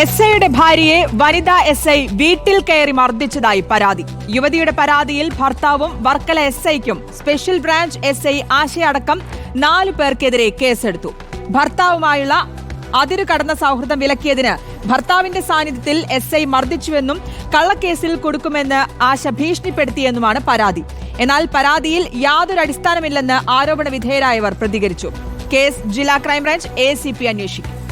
S ഐയുടെ ഭാര്യയെ വനിതാ എസ് ഐ വീട്ടിൽ കയറി മർദ്ദിച്ചതായി പരാതി. യുവതിയുടെ പരാതിയിൽ ഭർത്താവും വർക്കല എസ് ഐക്കും സ്പെഷ്യൽ ബ്രാഞ്ച് എസ് ഐ ആശയടക്കം നാലു പേർക്കെതിരെ കേസെടുത്തു. ഭർത്താവുമായുള്ള അതിരു കടന്ന സൗഹൃദം വിലക്കിയതിന് ഭർത്താവിന്റെ സാന്നിധ്യത്തിൽ എസ് ഐ മർദ്ദിച്ചുവെന്നും കള്ളക്കേസിൽ കൊടുക്കുമെന്ന് ആശ ഭീഷണിപ്പെടുത്തിയെന്നുമാണ് പരാതി. എന്നാൽ പരാതിയിൽ യാതൊരു അടിസ്ഥാനമില്ലെന്ന് ആരോപണ വിധേയരായവർ പ്രതികരിച്ചു. കേസ് ജില്ലാ ക്രൈംബ്രാഞ്ച് എ സി പി അന്വേഷിക്കും.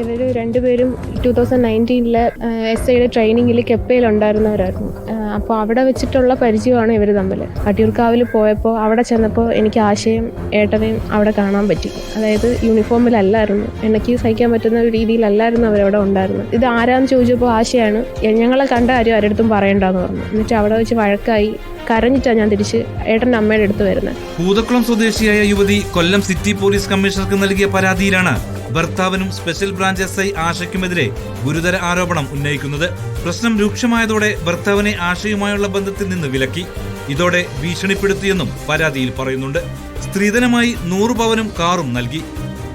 ഇവർ രണ്ടുപേരും ടൂ തൗസൻഡ് നയന്റീനിലെ എസ് ഐയുടെ ട്രെയിനിങ്ങിൽ കെപ്പയിൽ ഉണ്ടായിരുന്നവരായിരുന്നു അപ്പോൾ അവിടെ വെച്ചിട്ടുള്ള പരിചയമാണ് ഇവർ തമ്മിൽ വട്ടിയൂർക്കാവിൽ പോയപ്പോൾ അവിടെ ചെന്നപ്പോൾ എനിക്ക് ആശയം ഏട്ടനെയും അവിടെ കാണാൻ പറ്റി. അതായത് യൂണിഫോമിലല്ലായിരുന്നു എനിക്ക് സഹിക്കാൻ പറ്റുന്ന ഒരു രീതിയിലല്ലായിരുന്നു അവരവിടെ ഉണ്ടായിരുന്നത്. ഇത് ആരാന്ന് ചോദിച്ചപ്പോൾ ആശയാണ് ഞങ്ങളെ കണ്ട ആരും ആരടുത്തും പറയണ്ടെന്ന് പറഞ്ഞു. എന്നിട്ട് അവിടെ വെച്ച് വഴക്കായി കരഞ്ഞിട്ടാണ് ഞാൻ തിരിച്ച് ഏട്ടന്റെ അമ്മയുടെ അടുത്ത് വരുന്നത് പൂതക്കുളം സ്വദേശിയായ യുവതി കൊല്ലം സിറ്റി പോലീസ് കമ്മീഷണർക്ക് നൽകിയ പരാതിയിലാണ് ഭർത്താവിനും സ്പെഷ്യൽ ബ്രാഞ്ച് എസ് ഐ ആശയ്ക്കുമെതിരെ ഗുരുതര ആരോപണം ഉന്നയിക്കുന്നത് പ്രശ്നം രൂക്ഷമായതോടെ ഭർത്താവിനെ ആശയുമായുള്ള ബന്ധത്തിൽ നിന്ന് വിലക്കി. ഇതോടെ ഭീഷണിപ്പെടുത്തിയെന്നും പരാതിയിൽ പറയുന്നുണ്ട്. സ്ത്രീധനമായി നൂറ് പവനും കാറും നൽകി.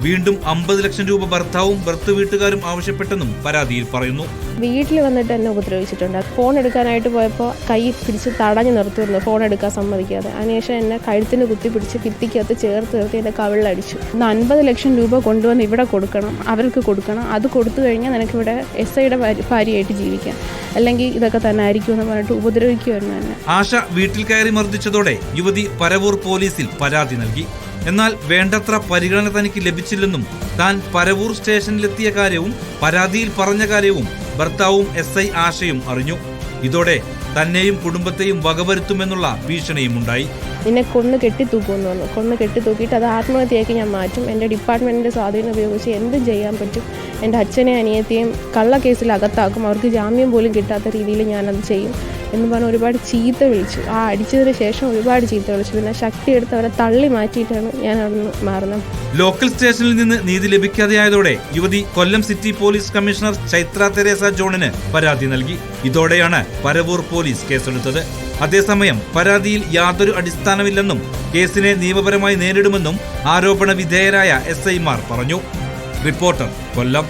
വീണ്ടും അമ്പത് ലക്ഷം രൂപ ഭർത്താവും ഭർത്തൃ വീട്ടുകാരും ആവശ്യപ്പെട്ടെന്നും പരാതിയിൽ പറയുന്നു. വീട്ടിൽ വന്നിട്ട് എന്നെ ഉപദ്രവിച്ചിട്ടുണ്ട്. ഫോൺ എടുക്കാനായിട്ട് പോയപ്പോൾ കൈ പിടിച്ച് തടഞ്ഞു നിർത്തിയിരുന്നു ഫോൺ എടുക്കാൻ സമ്മതിക്കാതെ. അതിനുശേഷം എന്നെ കഴുത്തിന് കുത്തി പിടിച്ച് ഭിത്തിക്കകത്ത് ചേർത്ത് നിർത്തി എന്റെ കവിളിലടിച്ചു. അൻപത് ലക്ഷം രൂപ കൊണ്ടുവന്ന് ഇവിടെ കൊടുക്കണം അവർക്ക് കൊടുക്കണം. അത് കൊടുത്തു കഴിഞ്ഞാൽ നിനക്ക് ഇവിടെ എസ് ഐയുടെ ഭാര്യയായിട്ട് ജീവിക്കാം. അല്ലെങ്കിൽ ഇതൊക്കെ തന്നെ ആയിരിക്കും എന്ന് പറഞ്ഞിട്ട് ഉപദ്രവിക്കുമായിരുന്നു എന്നെ. ആശ വീട്ടിൽ കയറി മർദ്ദിച്ചതോടെ യുവതി പരവൂർ പോലീസിൽ പരാതി നൽകി. എന്നാൽ വേണ്ടത്ര പരിഗണന തനിക്ക് ലഭിച്ചില്ലെന്നും താൻ പരവൂർ സ്റ്റേഷനിലെത്തിയ കാര്യവും പരാതിയിൽ പറഞ്ഞ കാര്യവും ഭർത്താവും എസ് ഐ ആശയും അറിഞ്ഞു. ഇതോടെ തന്നെയും കുടുംബത്തെയും വകവരുത്തുമെന്നുള്ള ഭീഷണിയും ഉണ്ടായി എന്നെ കൊന്ന് കെട്ടിത്തൂക്കുമെന്ന് പറഞ്ഞു. കൊന്ന് കെട്ടിത്തൂക്കിയിട്ട് അത് ആത്മഹത്യയാക്കി ഞാൻ മാറ്റും. എന്റെ ഡിപ്പാർട്ട്മെന്റിന്റെ സ്വാധീനം ഉപയോഗിച്ച് എന്തും ചെയ്യാൻ പറ്റും. എന്റെ അച്ഛനെയും അനിയത്തെയും കേസിൽ അകത്താക്കും. അവർക്ക് ജാമ്യം പോലും കിട്ടാത്ത രീതിയിൽ ഞാനത് ചെയ്യും എന്ന് പറഞ്ഞ് ഒരുപാട് ചീത്ത വിളിച്ചു. ആ അടിച്ചതിന് ശേഷം ഒരുപാട് ചീത്ത വിളിച്ചു. പിന്നെ ശക്തി എടുത്ത് അവരെ തള്ളി മാറ്റിയിട്ടാണ് ഞാൻ അവിടെ നിന്ന് മാറുന്നത്. ലോക്കൽ സ്റ്റേഷനിൽ നിന്ന് നീതി ലഭിക്കാതെയായതോടെ യുവതി Kollam city police commissioner Chaitra Theresa ജോണിന് പരാതി നൽകി. ഇതോടെയാണ് പരവൂർ പോലീസ് കേസെടുത്തത്. അതേസമയം പരാതിയിൽ യാതൊരു അടിസ്ഥാനമില്ലെന്നും കേസിനെ നിയമപരമായി നേരിടുമെന്നും ആരോപണ വിധേയരായ എസ് ഐമാർ പറഞ്ഞു. റിപ്പോർട്ടർ കൊല്ലം